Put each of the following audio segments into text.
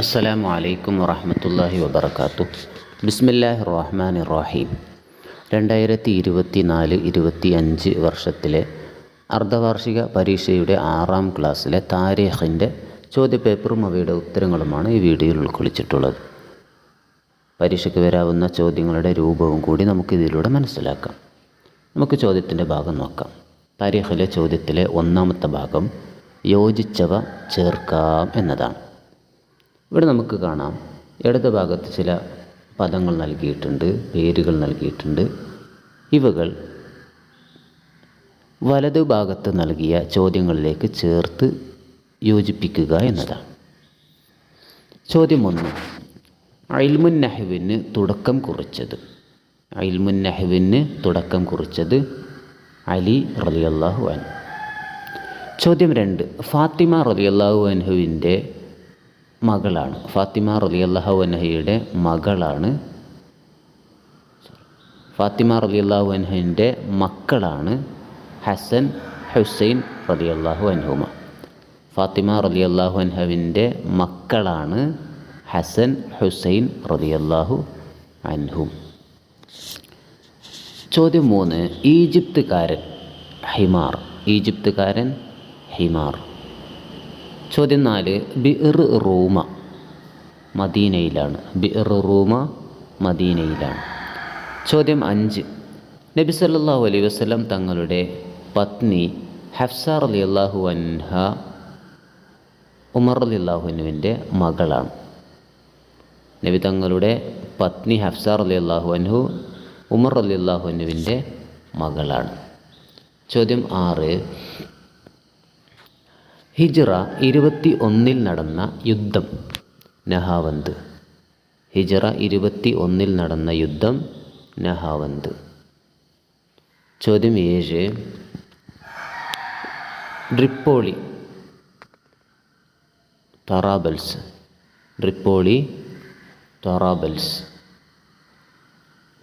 അസ്സലാമു അലൈക്കും വറഹമത്തല്ലാഹി വബർക്കാത്തു ബിസ്മില്ലാഹി റഹ്മാൻ റഹീം രണ്ടായിരത്തി ഇരുപത്തി നാല് ഇരുപത്തി അഞ്ച് വർഷത്തിലെ അർദ്ധവാർഷിക പരീക്ഷയുടെ ആറാം ക്ലാസ്സിലെ താരീഖിന്റെ ചോദ്യപേപ്പറും അവയുടെ ഉത്തരങ്ങളുമാണ് ഈ വീഡിയോയിൽ ഉൾക്കൊള്ളിച്ചിട്ടുള്ളത്. പരീക്ഷയ്ക്ക് വരാവുന്ന ചോദ്യങ്ങളുടെ രൂപവും കൂടി നമുക്കിതിലൂടെ മനസ്സിലാക്കാം. നമുക്ക് ചോദ്യത്തിന്റെ ഭാഗം നോക്കാം. താരീഖിലെ ചോദ്യത്തിലെ ഒന്നാമത്തെ ഭാഗം യോജിച്ചവ ചേർക്കാം എന്നതാണ്. ഇവിടെ നമുക്ക് കാണാം. ഇടത് ഭാഗത്ത് ചില പദങ്ങൾ നൽകിയിട്ടുണ്ട് പേരുകൾ നൽകിയിട്ടുണ്ട്. ഇവകൾ വലതു ഭാഗത്ത് നൽകിയ ചോദ്യങ്ങളിലേക്ക് ചേർത്ത് യോജിപ്പിക്കുക എന്നതാണ്. ചോദ്യം ഒന്ന് അയിൽമുൻ നഹുവിന് തുടക്കം കുറിച്ചത്. അയിൽമുൻ നഹുവിന് തുടക്കം കുറിച്ചത് അലി റലിയല്ലാഹു അൻ ചോദ്യം രണ്ട് ഫാത്തിമ റലിയല്ലാഹു അൻഹുവിന്റെ മകളാണ്. ഫാത്തിമ റലിയല്ലാഹു അൻഹയുടെ മകളാണ്. ഫാത്തിമ റലിയല്ലാഹു അൻഹുവിന്റെ മക്കളാണ് ഹസൻ ഹുസൈൻ റലിയല്ലാഹു അൻഹുമ. ഫാത്തിമ റലിയല്ലാഹു അൻഹുവിന്റെ മക്കളാണ് ഹസൻ ഹുസൈൻ റലിയല്ലാഹു അൻഹും. ചോദ്യം മൂന്ന് ഈജിപ്തുകാരൻ ഹിമാർ. ഈജിപ്തുകാരൻ ഹിമാർ. ചോദ്യം നാല്. ബിർ റൂമ മദീനയിലാണ്. ബിർ റൂമ മദീനയിലാണ്. ചോദ്യം അഞ്ച്. നബി സല്ലല്ലാഹു അലൈ വസ്ലം തങ്ങളുടെ പത്നി ഹഫ്സ അള്ളാഹു അൻഹ ഉമർ അലി അള്ളാഹുനുവിന്റെ മകളാണ്. നബി തങ്ങളുടെ പത്നി ഹഫ്സ അള്ളാഹു അൻഹു ഉമർ അലി അള്ളാഹുനുവിന്റെ മകളാണ്. ചോദ്യം ആറ്. ഹിജ്റ ഇരുപത്തി ഒന്നിൽ നടന്ന യുദ്ധം. നഹാവന്ത്. ഹിജ്റ ഇരുപത്തി ഒന്നിൽ നടന്ന യുദ്ധം. നഹാവന്ത്. ചോദ്യം ഏഴ്. ഡ്രിപ്പോളി തറാബൽസ്. ഡ്രിപ്പോളി തറാബൽസ്.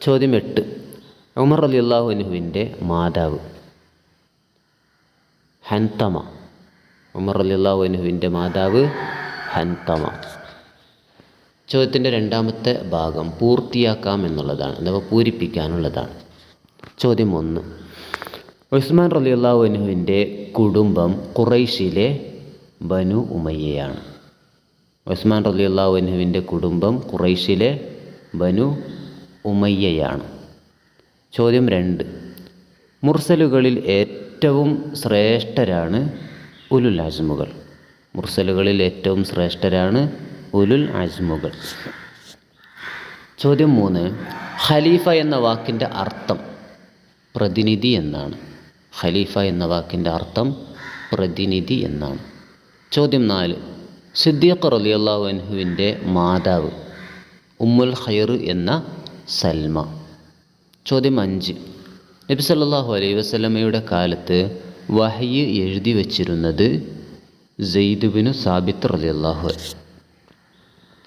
ചോദ്യം എട്ട്. ഉമർ അലി അള്ളാഹുനുവിന്റെ മാതാവ്. ഹൻതമ. ഉമർ അലി അള്ളാഹുനുഹുവിന്റെ മാതാവ് ഹൻതമ. ചോദ്യത്തിന്റെ രണ്ടാമത്തെ ഭാഗം പൂർത്തിയാക്കാം എന്നുള്ളതാണ് അഥവാ പൂരിപ്പിക്കാനുള്ളതാണ്. ചോദ്യം ഒന്ന്. ഉസ്മാൻ റലി അള്ളാഹുനുഹുവിന്റെ കുടുംബം ഖുറൈശിലെ ബനു ഉമയ്യയാണ്. ഉസ്മാൻ റലി അള്ളാഹുനുഹുവിന്റെ കുടുംബം ഖുറൈശിലെ ബനു ഉമയ്യയാണ്. ചോദ്യം രണ്ട്. മുർസലുകളിൽ ഏറ്റവും ശ്രേഷ്ഠരാണ് ഉലുൽ അജ്മുകൾ. മുർസലുകളിൽ ഏറ്റവും ശ്രേഷ്ഠരാണ് ഉലുൽ അജ്മുകൾ. ചോദ്യം മൂന്ന് ഖലീഫ എന്ന വാക്കിന്റെ അർത്ഥം പ്രതിനിധി എന്നാണ്. ഖലീഫ എന്ന വാക്കിന്റെ അർത്ഥം പ്രതിനിധി എന്നാണ്. ചോദ്യം നാല് സിദ്ദീഖ് റലിയല്ലാഹു അൻഹുവിന്റെ മാതാവ് ഉമ്മുൽ ഖൈർ എന്ന സൽമ. ചോദ്യം അഞ്ച് നബി സല്ലല്ലാഹു അലൈഹി വസല്ലമയുടെ കാലത്ത് വഹയ്യ് എഴുതി വച്ചിരുന്നത് ജെയ്ദുബിനു സാബിത്ത് റലിയല്ലാഹു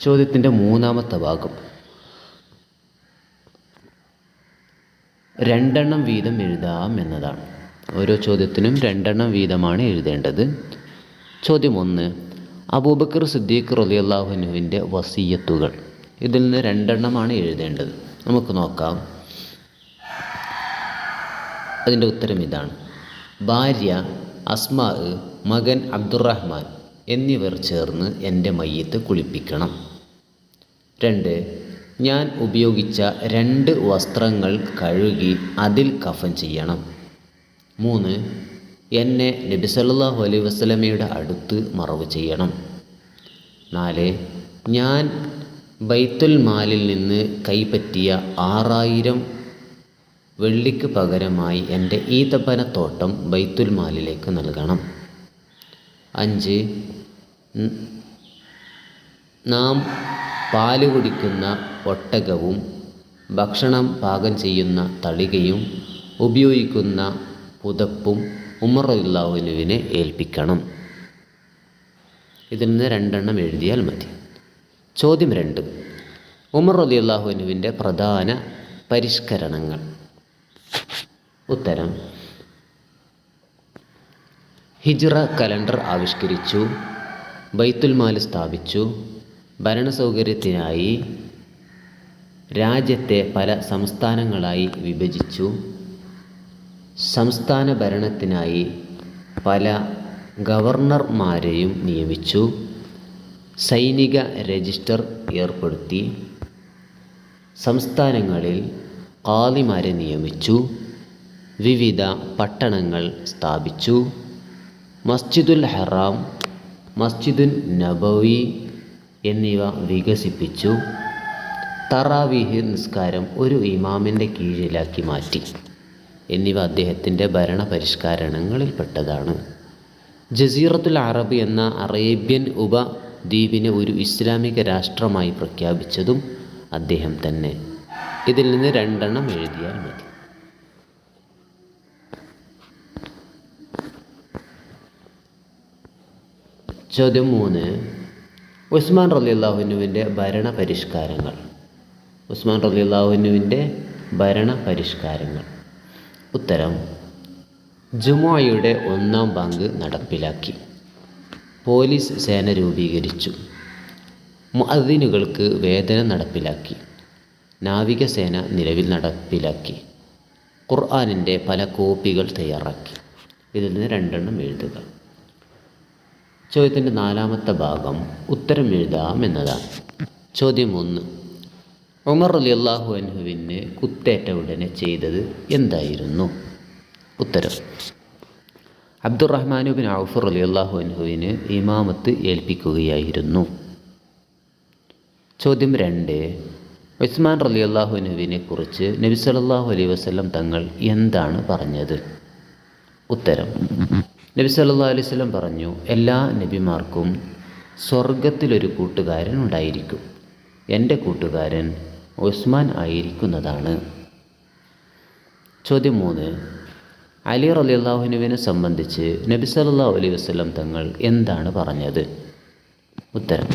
ചോദ്യത്തിന്റെ മൂന്നാമത്തെ ഭാഗം. രണ്ടെണ്ണം വീതം എഴുതാം എന്നതാണ്. ഓരോ ചോദ്യത്തിനും രണ്ടെണ്ണം വീതമാണ് എഴുതേണ്ടത്. ചോദ്യം ഒന്ന് അബൂബക്കർ സിദ്ദീഖ് റലിയല്ലാഹുനുവിന്റെ വസീയത്തുകൾ. ഇതിൽ നിന്ന് രണ്ടെണ്ണമാണ് എഴുതേണ്ടത്. നമുക്ക് നോക്കാം. അതിന്റെ ഉത്തരം ഇതാണ്. ഭാര്യ അസ്മാ മകൻ അബ്ദുറഹ്മാൻ എന്നിവർ ചേർന്ന് എന്റെ മയ്യത്ത് കുളിപ്പിക്കണം. രണ്ട് ഞാൻ ഉപയോഗിച്ച രണ്ട് വസ്ത്രങ്ങൾ കഴുകി അതിൽ കഫൻ ചെയ്യണം. മൂന്ന് എന്നെ നബി സല്ലല്ലാഹു അലൈഹി വസല്ലമയുടെ അടുത്ത് മറവ് ചെയ്യണം. നാല് ഞാൻ ബൈത്തുൽ മാലിൽ നിന്ന് കൈപ്പറ്റിയ ആറായിരം വെള്ളിക്ക് പകരമായി എന്റെ ഈത്തപ്പനത്തോട്ടം ബൈത്തുൽ മാലിലേക്ക് നൽകണം. അഞ്ച് നാം പാൽ കുടിക്കുന്ന ഒട്ടകവും ഭക്ഷണം പാകം ചെയ്യുന്ന തളികയും ഉപയോഗിക്കുന്ന പുതപ്പും ഉമർ അള്ളാഹുനുവിനെ ഏൽപ്പിക്കണം. ഇതിൽ നിന്ന് രണ്ടെണ്ണം എഴുതിയാൽ മതി. ചോദ്യം രണ്ട് ഉമർ അലി അള്ളാഹുനുവിന്റെ പ്രധാന പരിഷ്കരണങ്ങൾ. ഉത്തരം. ഹിജ്റ കലണ്ടർ ആവിഷ്കരിച്ചു. ബൈത്തുൽ മാൽ സ്ഥാപിച്ചു. ഭരണസൗകര്യത്തിനായി രാജ്യത്തെ പല സംസ്ഥാനങ്ങളായി വിഭജിച്ചു. സംസ്ഥാന ഭരണത്തിനായി പല ഗവർണർമാരെയും നിയമിച്ചു. സൈനിക രജിസ്റ്റർ ഏർപ്പെടുത്തി. സംസ്ഥാനങ്ങളിൽ കാളിമാരെ നിയമിച്ചു. വിവിധ പട്ടണങ്ങൾ സ്ഥാപിച്ചു. മസ്ജിദുൽ ഹറാം മസ്ജിദുൽ നബവി എന്നിവ വികസിപ്പിച്ചു. തറാവീഹ് നിസ്കാരം ഒരു ഇമാമിന്റെ കീഴിലാക്കി മാറ്റി. എന്നിവ അദ്ദേഹത്തിന്റെ ഭരണ പരിഷ്കാരങ്ങളിൽപ്പെട്ടതാണ് ജസീറത്തുൽ അറബ് എന്ന അറേബ്യൻ ഉപദ്വീപിനെ ഒരു ഇസ്ലാമിക രാഷ്ട്രമായി പ്രഖ്യാപിച്ചതും അദ്ദേഹം തന്നെ. ഇതിൽ നിന്ന് രണ്ടെണ്ണം എഴുതിയാൽ മതി. ചോദ്യം മൂന്ന്. ഉസ്മാൻ റലിയുള്ളാഹുനുവിന്റെ ഭരണ പരിഷ്കാരങ്ങൾ ഉസ്മാൻ റലിയുള്ളാഹുനുവിന്റെ ഭരണ പരിഷ്കാരങ്ങൾ ഉത്തരം. ജുമായുടെ ഒന്നാം പങ്ക് നടപ്പിലാക്കി. പോലീസ് സേന രൂപീകരിച്ചു. മുഅദ്ദിനുകൾക്ക് വേതനം നടപ്പിലാക്കി. നാവികസേന നിലവിൽ നടപ്പിലാക്കി. ഖുർആാനിന്റെ പല കോപ്പികൾ തയ്യാറാക്കി. ഇതിൽ നിന്ന് രണ്ടെണ്ണം എഴുതുക. ചോദ്യത്തിന്റെ നാലാമത്തെ ഭാഗം ഉത്തരം എഴുതാം എന്നതാണ്. ചോദ്യം ഒന്ന്. ഉമർ അലി അള്ളാഹു അനുഹുവിന് കുത്തേറ്റ ഉടനെ ചെയ്തത് എന്തായിരുന്നു? ഉത്തരം. അബ്ദുറഹ്മാനുബിൻ ഔഫർ അലി അള്ളാഹു അനുഹുവിന് ഇമാമത്ത് ഏൽപ്പിക്കുകയായിരുന്നു. ചോദ്യം രണ്ട്. ഉസ്മാൻ റലി അള്ളാഹുനുവിനെ കുറിച്ച് നബി വസല്ലം തങ്ങൾ എന്താണ് പറഞ്ഞത്? ഉത്തരം. നബി സല്ലാ അലൈഹി സ്വലം പറഞ്ഞു എല്ലാ നബിമാർക്കും സ്വർഗത്തിലൊരു കൂട്ടുകാരൻ ഉണ്ടായിരിക്കും. എന്റെ കൂട്ടുകാരൻ ഉസ്മാൻ ആയിരിക്കുന്നതാണ്. ചോദ്യം മൂന്ന്. അലി റലി അള്ളാഹുനുവിനെ സംബന്ധിച്ച് നബി സല്ലാ അലൈഹി വസ്ലം തങ്ങൾ എന്താണ് പറഞ്ഞത്? ഉത്തരം.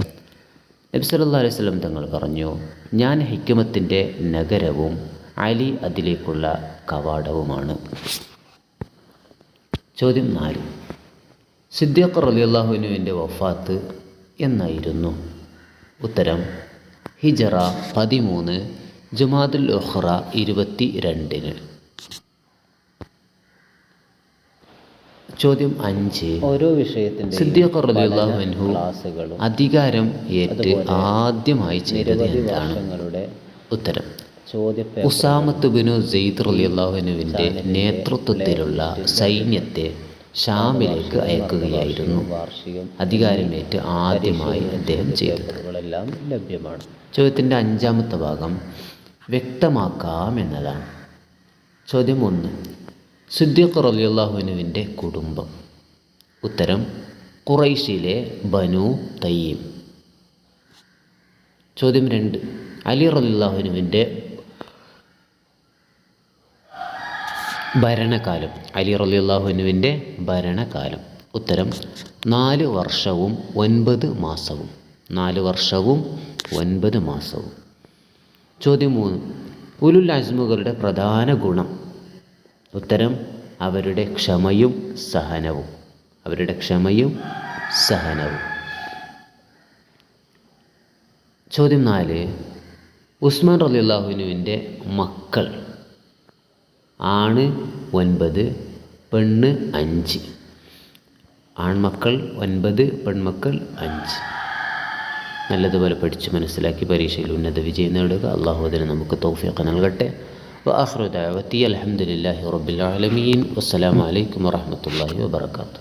നബി സല്ലാ അലൈഹി സ്വലം തങ്ങൾ പറഞ്ഞു ഞാൻ ഹിക്കുമത്തിന്റെ നഗരവും അലി അതിലേക്കുള്ള കവാടവുമാണ്. ചോദ്യം നാല്. സിദ്ദീഖ് അള്ളാഹുനുവിന്റെ വഫാത്ത് എന്നായിരുന്നു. ഉത്തരം ഹിജറ പതിമൂന്ന് ജുമാദുൽ ഉഹ്റ ഇരുപത്തി രണ്ടിന് ചോദ്യം അഞ്ച്. ഓരോ വിഷയത്തിന്റെ സിദ്ദീഖ് റളിയല്ലാഹു അൻഹു അധികാരം ഏറ്റ് ആദ്യമായി ചെയ്തത് എന്താണ്? ഉത്തരം ചോദ്യപേപ്പർ. ഉസാമത്ത് ബിനു സെയ്ദ് നേതൃത്വത്തിലുള്ള സൈന്യത്തെ ഷാമിലേക്ക് അയക്കുകയായിരുന്നു. അധികാരമേറ്റ് ആദ്യമായി അദ്ദേഹം ചെയ്തത്. ലഭ്യമാണ്. ചോദ്യത്തിന്റെ അഞ്ചാമത്തെ ഭാഗം വ്യക്തമാക്കാം എന്നതാണ് ചോദ്യം ഒന്ന് സിദ്ദീഖ് റളിയല്ലാഹുവിനുവിന്റെ കുടുംബം. ഉത്തരം ഖുറൈശിലെ ബനു തയ്യീം. ചോദ്യം രണ്ട് അലി റളിയല്ലാഹുവിനുവിന്റെ ഭരണകാലം. അലി റളിയല്ലാഹുവിനുവിന്റെ ഭരണകാലം. ഉത്തരം നാല് വർഷവും ഒൻപത് മാസവും. നാല് വർഷവും ഒൻപത് മാസവും. ചോദ്യം മൂന്ന് ഉലുൽ അസ്മുകളുടെ പ്രധാന ഗുണം? ഉത്തരം അവരുടെ ക്ഷമയും സഹനവും. അവരുടെ ക്ഷമയും സഹനവും. ചോദ്യം നാല് ഉസ്മാൻ റലിയുള്ളാഹുവിനുവിന്റെ മക്കൾ. ആണ് ഒൻപത് പെണ്ണ് അഞ്ച് ആൺമക്കൾ ഒൻപത് പെൺമക്കൾ അഞ്ച് നല്ലതുപോലെ പഠിച്ച് മനസ്സിലാക്കി പരീക്ഷയിൽ ഉന്നത വിജയം നേടുക അള്ളാഹു അതിന് നമുക്ക് തൗഫീഖ് നൽകട്ടെ وآخر دعوتي الحمد لله رب العالمين والسلام عليكم ورحمة الله وبركاته